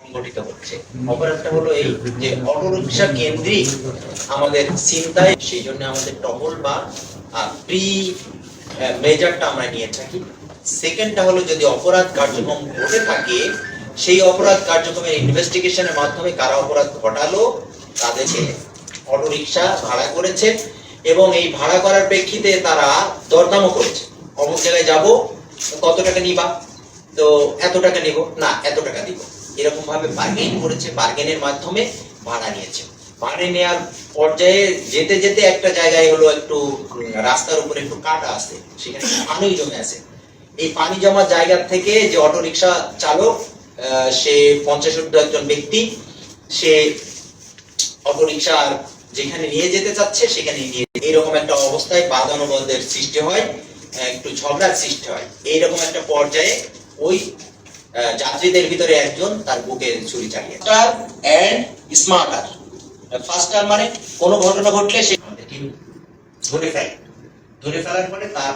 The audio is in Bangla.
সংগঠিত হচ্ছে। অপরাধটা হলো এই যে অটোরিকশা কেন্দ্রিক আমাদের চিন্তায়, সেই জন্য আমাদের টহল বা প্রি মেজারটা আমরা নিয়ে থাকি। সেকেন্ডটা হলো যদি অপরাধ কার্যক্রম ঘটে থাকে, সেই অপরাধ কার্যক্রমের ইনভেস্টিগেশনের মাধ্যমে কারা অপরাধ ঘটালো, তাদেরকে অটোরিকশা ভাড়া করেছে এবং এই ভাড়া করার প্রেক্ষিতে তারা দরদামও করেছে। অমুক জায়গায় যাব, কত টাকা নিবা? তো এত টাকা নিব? না, এত টাকা দিব। এরকম ভাবে বার্গেন করেছে বার্গেনের মাধ্যমে ভাড়া নিয়েছে। ভাড়া নেওয়ার পর্যায়ে যেতে যেতে একটা জায়গায় হলো একটু রাস্তার উপরে একটু কাটা আছে, সেখানে পানি জমে আছে। এই পানি জমা জায়গা থেকে যে অটো রিক্সা চালক সে পঞ্চাশ একজন ব্যক্তি, সে অটো রিক্সা যেখানে নিয়ে যেতে চাচ্ছে, সেখানে নিয়ে এইরকম একটা অবস্থায় বাদানুবাদের সৃষ্টি হয় একটু ঝগড়ার সৃষ্টি হয়। এইরকম একটা পর্যায়ে ওই যাত্রীদের ভিতরে একজন তার বুকে ছুরি চালিয়ে স্টার এন্ড স্মার্টার ফাস্টার মানে কোনো ঘটনা ঘটলে সে ধরে ফেলে। ধরে ফেলার পরে তার